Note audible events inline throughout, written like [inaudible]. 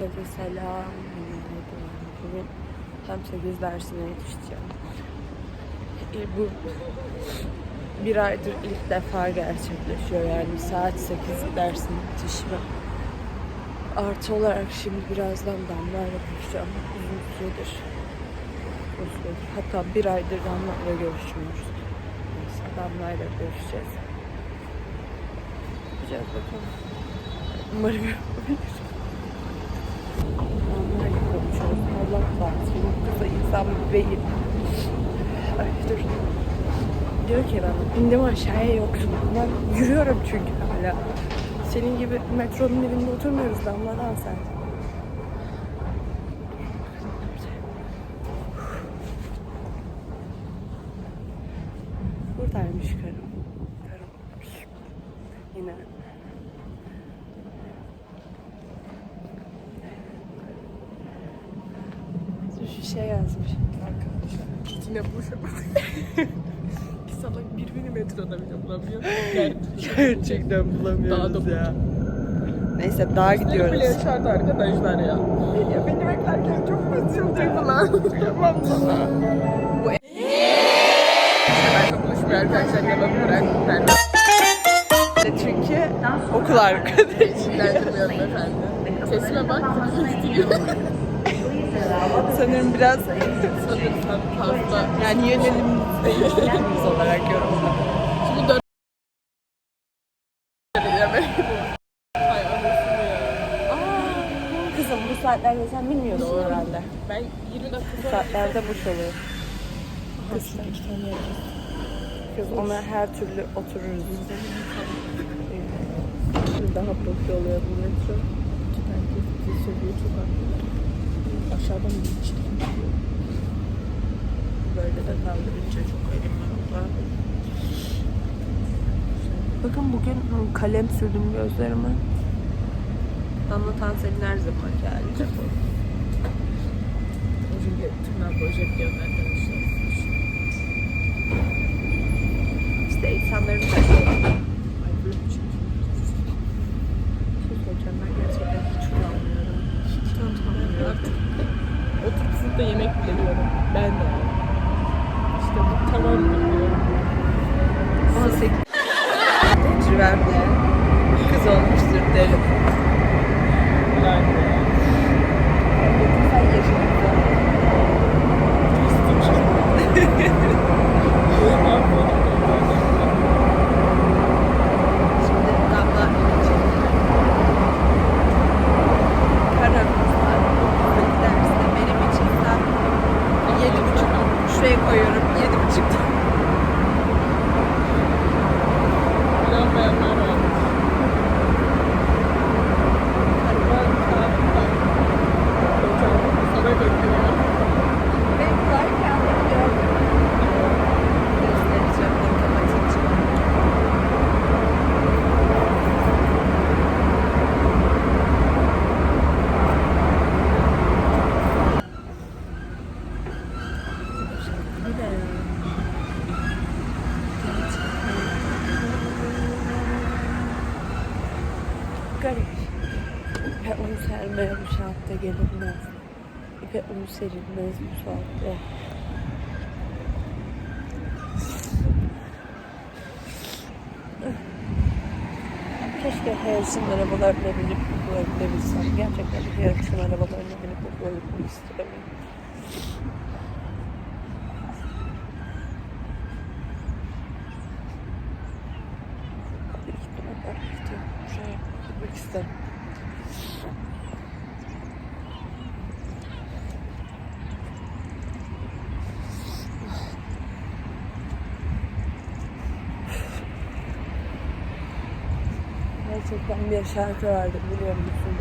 Herkese selam. Bugün tam 8 dersine yetişeceğim. E, Bu bir aydır ilk defa gerçekleşiyor yani saat 8 dersin yetişme. Artı olarak şimdi birazdan Damla'yla buluşacağım. Uzun süredir. Uzun. Hatta bir aydır Damla'yla görüşmüyoruz. Neyse Damla'yla görüşeceğiz. Yapacağız bakalım. Umarım yapabilir. Damla'yla kahretsin. Bu kıza insan bir beyin. Ay dur. Diyor ki ben indim aşağıya yoksun. Ben yürüyorum çünkü hala. Senin gibi metronun birinde oturmuyoruz damladan sen. Buradaymış karım. Karım. Yine. Şu şey yazmış. Arkadaşlar yine buluşamadık. Bir salak birbirini metroda bile bulamıyor. Gerçekten bulamıyoruz Daha da ya. Neyse daha gidiyoruz. bile yaşardı arkadaşlar ya. Ya beni beklerken çok üzüldüm duygulandım sana. Bu ben buluşmuyor arkadaşlar yalan bırak. Ben de Çünkü okul arkadaşı. ilgilendirmiyorum efendim. Sesime bak. Sanırım biraz Sanırsam fazla. yani yönelim değiştirdiğimiz olarak yorumladım. Şimdi dört ya ben Hay anasını ya. Kızım bu saatlerde sen bilmiyorsun herhalde. Ben 20 dakika Bu sonra saatlerde boş oluyor. Kız, ona her türlü otururuz. Daha boş oluyor bu metro. İki tane kız seviyor çok haklı. Aşağıdan çıktım. Böyle de kaldırınca çok önemli. Bakın bugün kalem sürdüm gözlerime. Anlatan senin her zaman geldi. Çünkü boyayacak diyor arkadaşlar. İşte insanların da Ay böyle bir şey. Bir şey söyleyeceğim ben gerçekten hiç kullanmıyorum. Hiç tanımıyorum artık. Oturup sınıfta yemek bile yiyorum. Ben de. İşte bu tamam diyorum. 18 tecrübemle kız olmuştur derim. Yani. Sen yaşadın. Şimdi damla inecek. Karamızlar. Buradaki derste benim için saat yedi buçuk. Şuraya koyuyorum. Yedi buçukta. İnanmayanlar var. Ben saatte hocam sana bekliyorum. Benim varken bekliyorum. Göstereceğim matematikçi. Bir de Garip. İpe un sermeye bu saatte gelinmez. İpe un serilmez bu saatte. Keşke Harrison arabalarına binip gidebilsem. Gerçekten Harrison arabalarına binip okula gitmek istiyorum. Hadi Gerçekten bir şarkı vardı biliyor musun?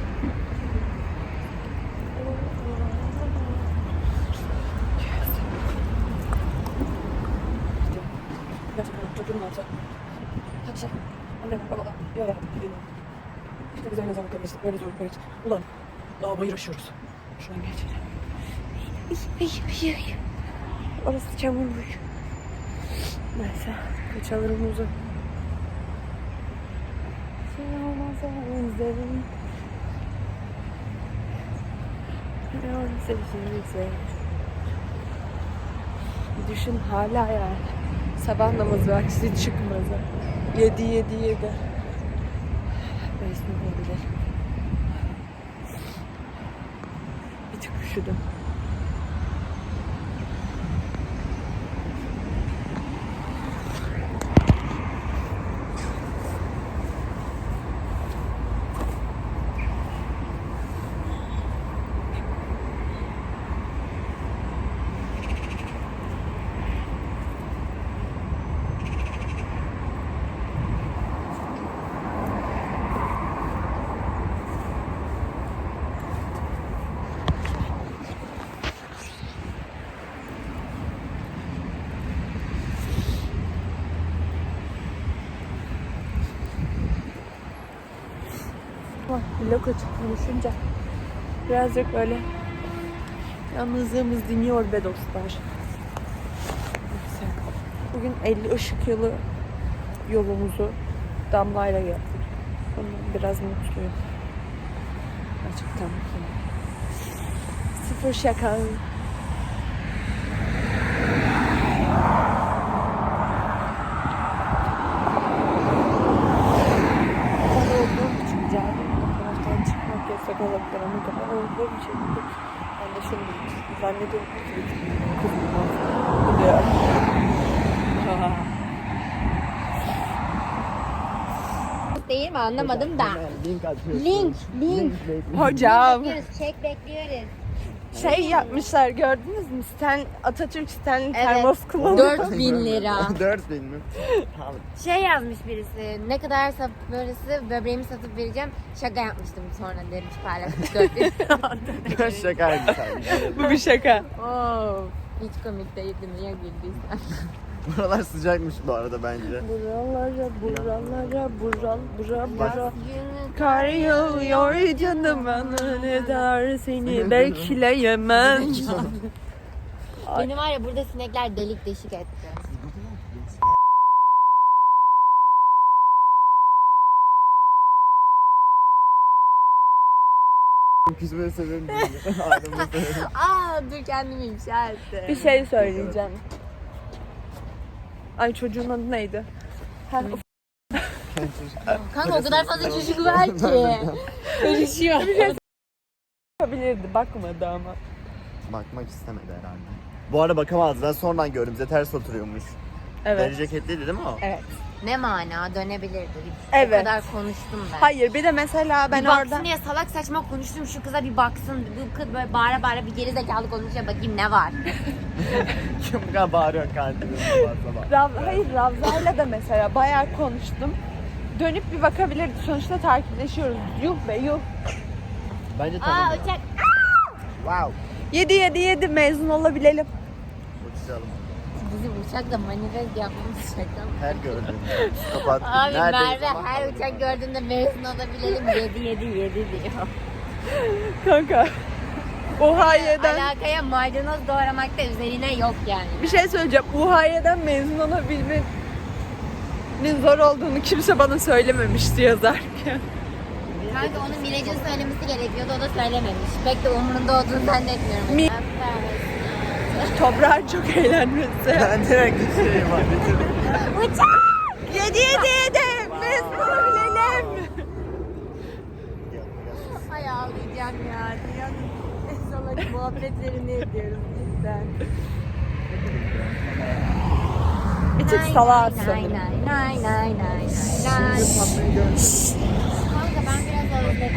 Çocuğum olsa. Hadi şey. Annem, baba, bir ara gidelim. İşte biz öyle zorluklar geçtik, böyle zorluklar. Ulan, daha bayır aşıyoruz. Şuradan geçelim. Ay, ay, ay. Orası çamurmuş. Neyse, kaçalım uzun. Bakmıyor sesimize. Düşün hala yani. Sabah namazı vakti çıkmadı. Yedi yedi yedi. Resmi olabilir. Bir tık üşüdüm. Blok açıp konuşunca birazcık böyle yalnızlığımız dinliyor be dostlar. Bugün 50 ışık yılı yolumuzu Damla'yla yaptık. Bundan biraz mutluyum. Gerçekten mutluyum. Sıfır şaka. Kapalı olduğum için cami taraftan çıkmak yasak olabilir ama kapalı olduğum için ben de şimdi zannediyorum ki kızım var. Değil mi anlamadım da. Link atıyorsun. Link, link. Hocam Bekliyoruz, çek bekliyoruz. Şey yapmışlar gördünüz mü? Stan, Atatürk Stanley Evet. termos kullanıyor. 4000 [laughs] lira. 4000 mi? [laughs] Şey yazmış birisi. Ne kadar böylesi böbreğimi satıp vereceğim. Şaka yapmıştım sonra demiş paylaşmış 4000. [laughs] Şakaydı sadece. Bu bir şaka. Oo, hiç komik değildi niye güldüysen. Buralar sıcakmış bu arada bence. Buralara, buralara, bural, bura, bura. Kar yağıyor canım bana ne der seni [laughs] bekleyemem. Beni var ya burada sinekler delik deşik etti. Küsmeye sebebim değil. [laughs] Aa dur kendimi ifşa etti. Bir şey söyleyeceğim. Ay çocuğun adı neydi? Ha, [laughs] Kanka o kadar fazla çocuk var ki. Karışıyor. yapabilirdi bakmadı ama. Bakmak istemedi herhalde. Bu arada bakamazdı. Ben sonradan gördüm. Bize ters oturuyormuş. Evet. Deri ceketliydi değil mi o? Evet. Ne mana dönebilirdi. Evet. O kadar konuştum ben. Hayır bir de mesela ben bir baksın orada diye salak saçma konuştum şu kıza bir baksın. Bu kız böyle bağıra bağıra bir geri zekalı konuşuyor bakayım ne var. [laughs] Kim bu kadar bağırıyor kantinde. Rav, hayır Ravza'yla da mesela bayağı konuştum. Dönüp bir bakabilirdi. Sonuçta takipleşiyoruz. Yuh be yuh. Bence Aa tamam. uçak. Wow. 7 7 7 mezun olabilelim. Uçacağım. Bizim uçakla manifest yapmamız şaka mı? Her gördüğümde. Kapat. Abi Merve her uçak gördüğünde mezun olabilelim 7 7 7 diyor. Kanka. Ohio'dan Alakaya maydanoz doğramakta üzerine yok yani. bir şey söyleyeceğim. Ohio'dan mezun olabilmenin zor olduğunu kimse bana söylememişti yazarken. Kanka onun Miraç'ın söylemesi gerekiyordu o da söylememiş. Pek de umurunda olduğunu zannetmiyorum. Mi-. Toprağın çok eğlenmesi. Ben direkt şey var. Uçak! 7 7 7 mezun olabilelim. Ay ağlayacağım ya. Dünyanın en salak muhabbetlerini ediyoruz cidden. Bir tık salak nay, sanırım. nay, nay, nay, nay. Kanka ben biraz özledim.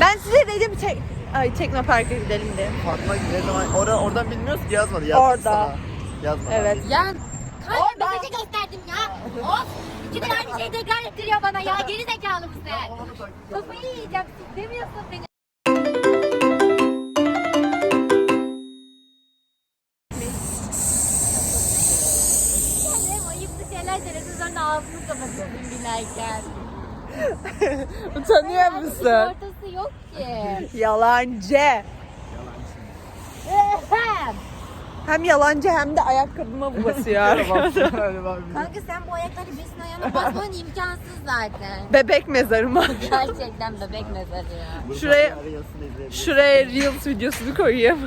Ben size dedim tek Ay Teknopark'a gidelim diye. Fatma ne zaman Ora, oradan bilmiyoruz ki yazmadı. Yazdı Orada. Sana. Yazmadı. Evet. Ya kanka mesajı gösterdim ya. Of! İki de aynı şeyi tekrar ettiriyor bana ya. Geri zekalı mısın? Kafayı yiyeceğim. Demiyorsun beni. Yani ağzını kapatıyorsun binerken. Utanıyor musun? Sigortası yok ki. [laughs] Yalancı. Hem yalancı hem de ayakkabıma bu basıyor. [laughs] Kanka sen bu ayakları birisinin ayağına basman imkansız zaten. Bebek mezarıma. [laughs] Gerçekten bebek mezarı ya. Şuraya şuraya Reels videosunu koyayım.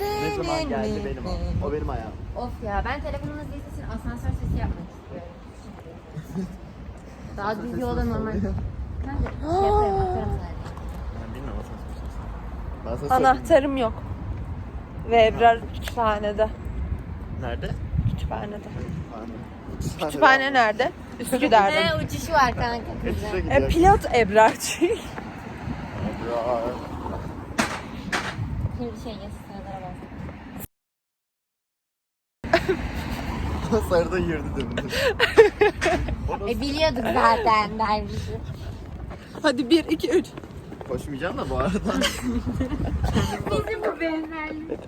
Ne zaman geldi benim o? O benim ayağım. Of ya ben telefonumun sesini asansör sesi yapmak istiyorum. Daha düz yolda normal. Kanka şey yaparım atarım sana. Anahtarım yok. Ve Ebrar kütüphanede. Nerede? Kütüphanede. Kütüphane. Kütüphane nerede? Üsküdar'da. Ne uçuşu var kanka Kaçışa. E, gidiyor. pilot Ebrar çünkü. Ebrar. Şimdi şey yaz. [laughs] Sarıda yırdı dümdüz. E biliyorduk zaten dervişi. Hadi 1, 2, 3. Koşmayacağım da bu arada. [laughs] Bizim bu benzerlik.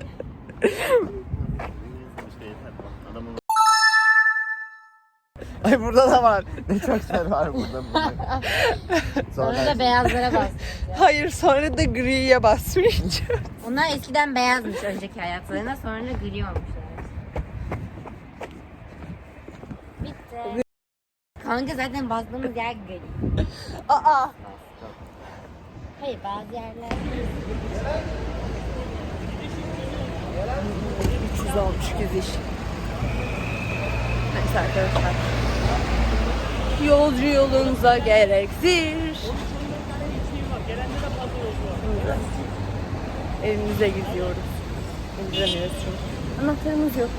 Ay burada da var. Ne çok şey var burada. burada. Sonra da beyazlara bas. Hayır sonra da griye basmayacağım. Onlar eskiden beyazmış önceki hayatlarına sonra gri olmuşlar. Bitti. Kanka zaten bastığımız yer gri. Aa. Hayır bazı yerler. 368 iş. Neyse arkadaşlar. Yolcu yolunza gerektir. Evimize gidiyoruz. İndiremiyoruz çünkü. Anahtarımız yok.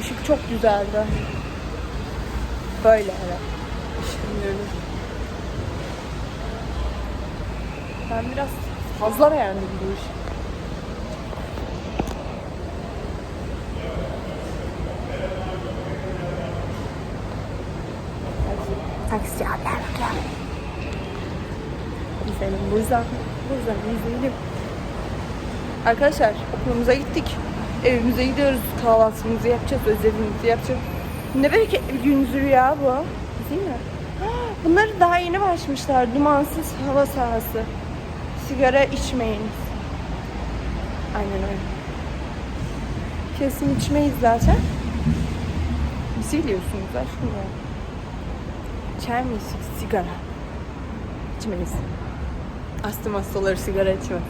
Işık çok güzeldi. Böyle evet. Ben biraz fazla beğendim bu işi. Taksi abi bakalım. Gidelim buradan. Buradan izleyelim. Arkadaşlar okulumuza gittik. Evimize gidiyoruz. Kahvaltımızı yapacağız. Özelimizi yapacağız. Ne bereketli bir gündür ya bu. Değil mi? Bunları daha yeni başmışlar. Dumansız hava sahası. Sigara içmeyiniz. Aynen öyle. Kesin içmeyiz zaten. Bizi biliyorsunuz aşkım ya. İçer miyiz sigara? İçmeyiz. Astım hastaları sigara içmez.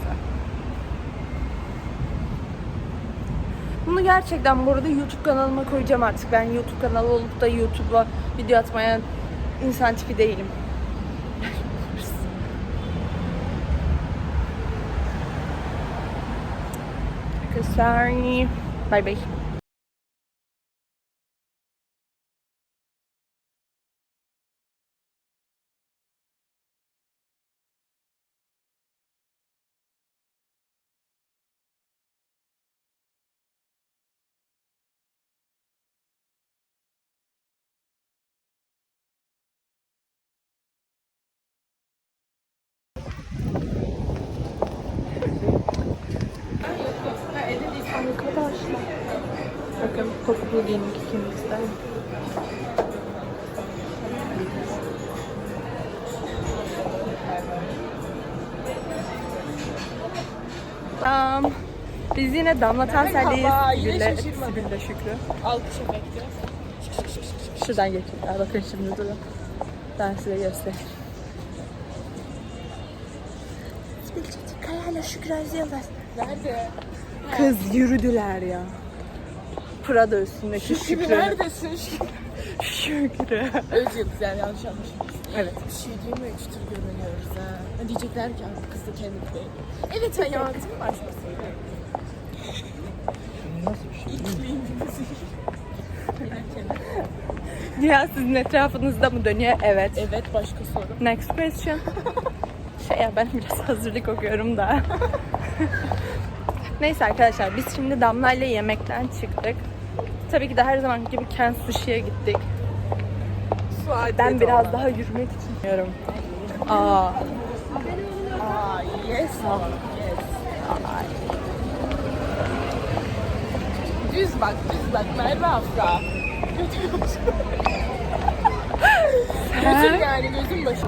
Bunu gerçekten bu arada YouTube kanalıma koyacağım artık. Ben YouTube kanalı olup da YouTube'a video atmayan insan tipi değilim. [laughs] Arkadaşlar bay bay. Giyindik ikimiz de. Um, biz yine Damla Tansel'deyiz. Sibel'le- şaşırmadım. Sibel'le Şükrü. Alkış efekti. Şuradan geçin. Ya bakın şimdi durun. Ben size göstereyim. Çetin Kaya'yla Şükrü Özyıldız. Nerede? Kız yürüdüler ya. Prada üstündeki Şükrü. Neredesin? Şükrü. Öz yıldız yani yanlış anlaşılmış. Evet. Bir şey değil mi? Çıtır görünüyoruz ha. Diyecekler ki "Abi kız da kendi değil. Evet hayatım başkasıyla. İklimimizi. Dünya sizin etrafınızda mı dönüyor? Evet. Evet başka soru. Next question. [laughs] Şey ya ben biraz hazırlık okuyorum da. [laughs] Neyse arkadaşlar biz şimdi Damla ile yemekten çıktık. Tabii ki de her zaman gibi Ken Sushi'ye gittik. Suat Ben biraz daha yürümek için diyorum. Aa, Aa yes. Yes. Düz bak, düz bak. Merve Afra. Götür Götür yani gözün başı.